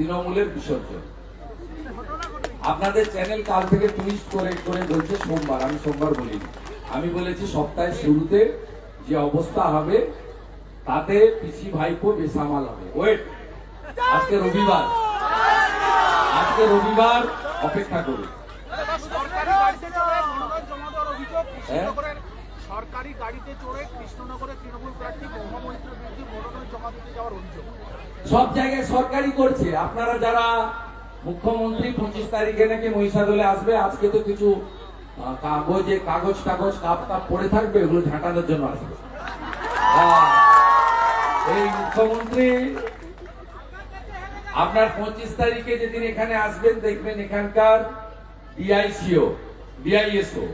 তৃণমূলের বিসর্জন। আপনাদের চ্যানেল কাল থেকে টুইস্ট করে করে বলছে সোমবার আমি সোমবার বলিনি। আমি বলেছি সপ্তাহের শুরুতে যে অবস্থা হবে তাতে পিসি ভাইপো বেসামাল হবে। ওয়েট আজকে রবিবার। আজকে রবিবার অপেক্ষা করুন। সরকারি গাড়িতে চড়ে হ্যাঁ? কৃষ্ণনগরের সরকারি গাড়িতে চড়ে কৃষ্ণনগরের তৃণমূল প্রার্থী সব জায়গায় সরকারি করছে। আপনারা যারা মুখ্যমন্ত্রী পঁচিশ তারিখে নাকি মহিষাদলে আসবে, আজকে তো কিছু কাগজে কাগজ কাগজ কাপ কাপ পড়ে থাকবে ওগুলো ঝাঁটানোর জন্য আসবে। এই মুখ্যমন্ত্রী, আপনার পঁচিশ তারিখে যেদিন এখানে আসবেন, দেখবেন এখানকার ডিআইসিও, ডিআইএসও,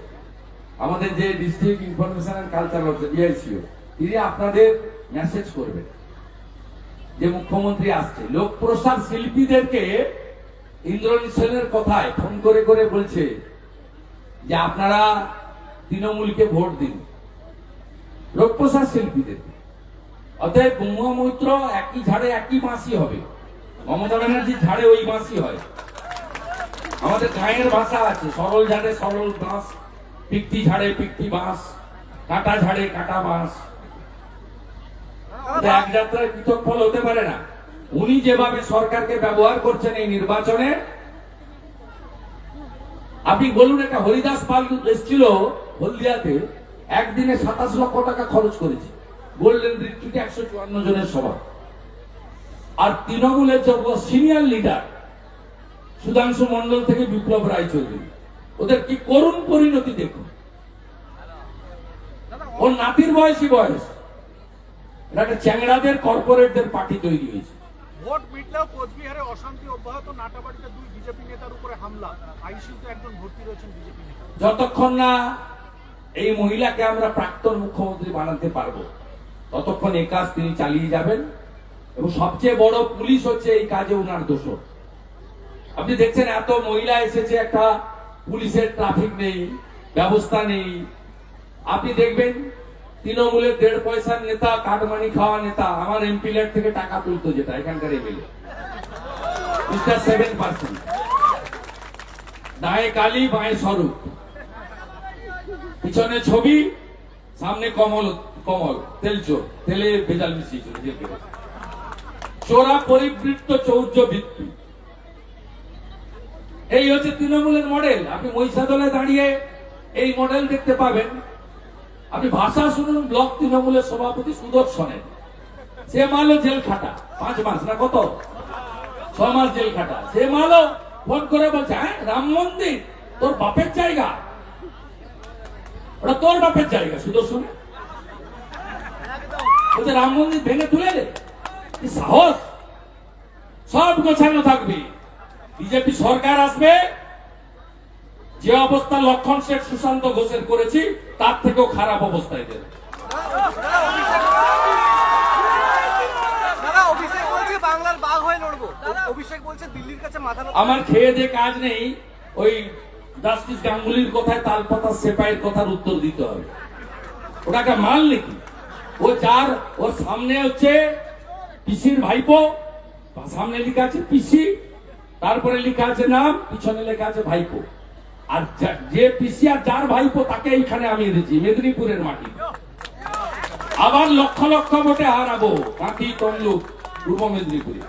আমাদের যে district information and culture DICO, তিনি আপনাদের মেসেজ করবেন। যে মুখ্যমন্ত্রী আসছে লোক প্রসাদ শিল্পীদেরকে ইন্দ্রনীল সেনের কথায় ফোন করে করে বলছে যে আপনারা তৃণমূলকে ভোট দিন লোকপ্রসাদ শিল্পীদের। অতএব গঙ্গা মৈত্র একই ঝাড়ে একই বাঁশি হবে। মমতা ব্যানার্জির ঝাড়ে ওই বাঁশি হয়। আমাদের গাঁয়ের ভাষা আছে, সরল ঝাড়ে সরল বাঁশ, পিকটি ঝাড়ে পিকটি বাঁশ, কাটা ঝাড়ে কাটা বাঁশ। এক পৃথক ফল হতে পারে না। উনি যেভাবে সরকারকে ব্যবহার করছেন এই নির্বাচনে, আপনি বলুন একটা হরিদাস পাল এসেছিল হলদিয়াতে, একদিনে সাতাশ লক্ষ টাকা খরচ করেছে। গোল্ডেন রিট্রিটে একশো চুয়ান্ন জনের সভা। আর তৃণমূলের যে সিনিয়র লিডার, সুধাংশু মন্ডল থেকে বিপ্লব রায় চৌধুরী। ওদের কি করুণ পরিণতি দেখুন। ওর নাতির বয়সী বয়স। এটা একটা চ্যাংড়াদের কর্পোরেটদের পার্টি তৈরি হয়েছে। ভোট মিটলেও কোচবিহারে অশান্তি অব্যাহত নাটাবাড়িতে দুই বিজেপি নেতার উপরে হামলা। আইসিইউতে একজন ভর্তি রয়েছেন বিজেপি নেতা। যতক্ষণ না এই মহিলাকে আমরা প্রাক্তন মুখ্যমন্ত্রী বানাতে পারব ততক্ষণ এই কাজ তিনি চালিয়ে যাবেন। এবং সবচেয়ে বড় পুলিশ হচ্ছে এই কাজে ওনার দোষ আপনি দেখছেন এত মহিলা এসেছে একটা পুলিশের ট্রাফিক নেই ব্যবস্থা নেই। আপনি দেখবেন তৃণমূলের দেড় পয়সার নেতা কাটমানি খাওয়া নেতা, আমার এমপি ল্যাড থেকে টাকা তুলতো যেটা, এখানকার এমএলএ। Seven percent. দায়ে কালী স্বরূপ। পিছনে ছবি, সামনে কমল কমল, তেল চোর, তেলে ভেজাল মিশিয়েছিল চোরা পরিবৃত্ত চৌর্য বৃত্তি। এই হচ্ছে তৃণমূলের মডেল। আপনি মহিষাদলে দাঁড়িয়ে এই মডেল দেখতে পাবেন। আপনি ভাষা শুনুন, ব্লক তৃণমূলের সভাপতি সুদর্শনের। সে মালো জেল খাটা। পাঁচ মাস না কত? ছ মাস জেল খাটা। সে মালো ফোন করে বলছে হ্যাঁ রাম মন্দির, তোর বাপের জায়গা। ওটা তোর বাপের জায়গা সুদর্শন বলছে, রাম মন্দির ভেঙে তুলে দে। সাহস? সব গোছানো থাকবে। বিজেপি সরকার আসবে যে অবস্থা লক্ষণ শেখ সুশান্ত ঘোষের করেছি তার থেকেও খারাপ অবস্থায় দেবে। দাদা অভিষেক বলছে বাংলার বাঘ লড়বো। অভিষেক বলছে দিল্লির কাছে মাথা আমার খেয়ে যে কাজ নেই ওই জাস্টিস গাঙ্গুলির কথায় তালপাতা সেপাইয়ের কথার উত্তর দিতে হবে। ওটা একটা মাল নাকি? ও যার ওর সামনে হচ্ছে পিসির ভাইপো সামনে লেখা আছে পিসি তারপরে লেখা আছে নাম পিছনে লেখা আছে ভাইপো। আর যে পিসি আর যার ভাইপো, তাকে এইখানে আমি এনেছি মেদিনীপুরের মাটি। আবার লক্ষ লক্ষ ভোটে হারাবো কাঁথি তমলুক, পূর্ব মেদিনীপুরে।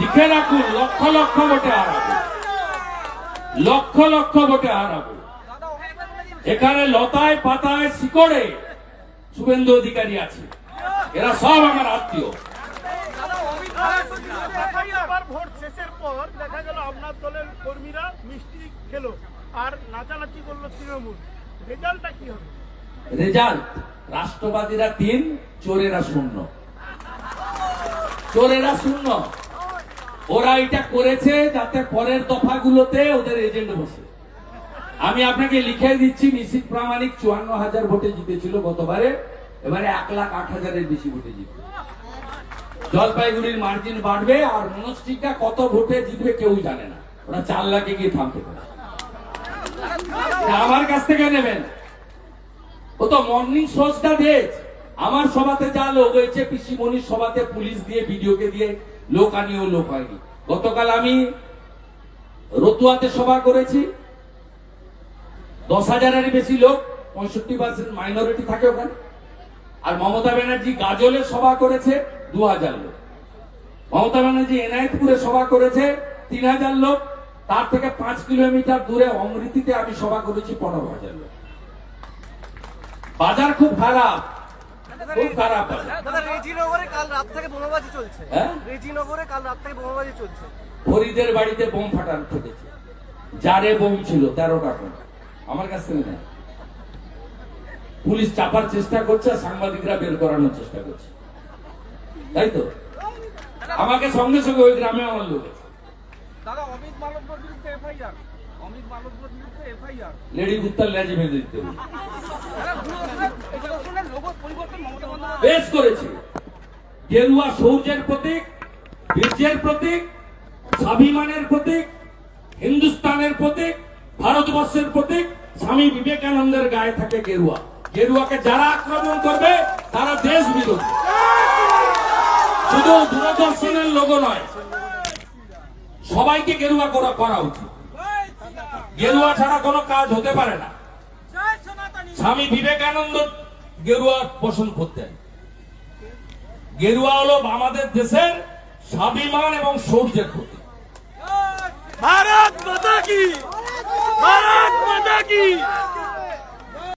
লিখে রাখুন, লক্ষ লক্ষ ভোটে হারাবো। লক্ষ লক্ষ ভোটে হারাবো। এখানে লতায় পাতায় শিকড়ে শুভেন্দু অধিকারী আছে। এরা সব আমার আত্মীয়। পর দেখা গেল আপনার দলের কর্মীরা মিষ্টি খেলো। আর নাচানাচি করল তৃণমূল। রেজাল্টটা কি হবে? রেজাল্ট, রাষ্ট্রবাদীরা তিন, চোরেরা শূন্য। চোরেরা শূন্য। ওরা এটা করেছে যাতে পরের দফাগুলোতে ওদের এজেন্ট বসে। আমি আপনাকে লিখে দিচ্ছি, নিশ্চিত প্রামাণিক চুয়ান্ন হাজার ভোটে জিতেছিল গতবারে। এবারে এক লাখ আট হাজারের বেশি ভোটে জিতবে। জলপাইগুড়ির মার্জিন বাড়বে আর মনস্টিকটা কত ভোটে জিতবে কেউ জানে না। ওরা চার লাখে গিয়ে থামতে পারে। আমার কাছ থেকে নেবেন। ও তো মর্নিং শোজটা দিয়েছে আমার সভাতে যা লোক হয়েছে পিসি মনির সভাতে পুলিশ দিয়ে, ভিডিওকে দিয়ে লোক আনিয়েও লোক হয়নি। গতকাল আমি রতুয়াতে সভা করেছি। দশ হাজারের বেশি লোক, পঁয়ষট্টি পার্সেন্ট মাইনরিটি থাকে ওখানে। আর মমতা ব্যানার্জি গাজলে সভা করেছে, দু হাজার লোক। মমতা ব্যানার্জি এনায়েতপুরে সভা করেছে, তিন হাজার লোক। তার থেকে পাঁচ কিলোমিটার দূরে অমৃতিতে আমি সভা করেছি পনেরো হাজার লোক। বাজার খুব খারাপ। খুব খারাপ দাদা রেজিনগরে কাল রাত থেকে বোমাবাজি চলছে। হ্যাঁ? রেজিনগরে কাল রাত থেকে বোমাবাজি চলছে। ফরিদের বাড়িতে বোম ফাটান ফেটেছে যারে বোম ছিল আমার কাছ থেকে নেয়। পুলিশ চাপার চেষ্টা করছে সাংবাদিকরা বের করানোর চেষ্টা করছে। তাই তো? আমাকে সঙ্গে সঙ্গে ওই গ্রামে আমার লোক। দাদা অমিত মালব্যর বিরুদ্ধে এফআইআর। অমিত মালব্যর বিরুদ্ধে এফআইআর। লেডি কুত্তার লেজে বেঁধে দিতে হবে। লোগো পরিবর্তন মমতা বন্দ্যোপাধ্যায়। বেশ করেছে। গেরুয়া সৌর্যের প্রতীক বীর্যের প্রতীক স্বাভিমানের প্রতীক হিন্দুস্তানের প্রতীক ভারতবর্ষের প্রতীক স্বামী বিবেকানন্দের গায়ে থাকে গেরুয়া। গেরুয়াকে যারা আক্রমণ করবে তারা দেশ বিরোধী। শুধু দূরদর্শনের লোগো নয় সবাইকে গেরুয়া করা করা উচিত। গেরুয়া ছাড়া কোনো কাজ হতে পারে না। স্বামী বিবেকানন্দ গেরুয়া পোষণ করতেন। গেরুয়া হলো আমাদের দেশের স্বাভিমান এবং কি? ভারত মাতা কি?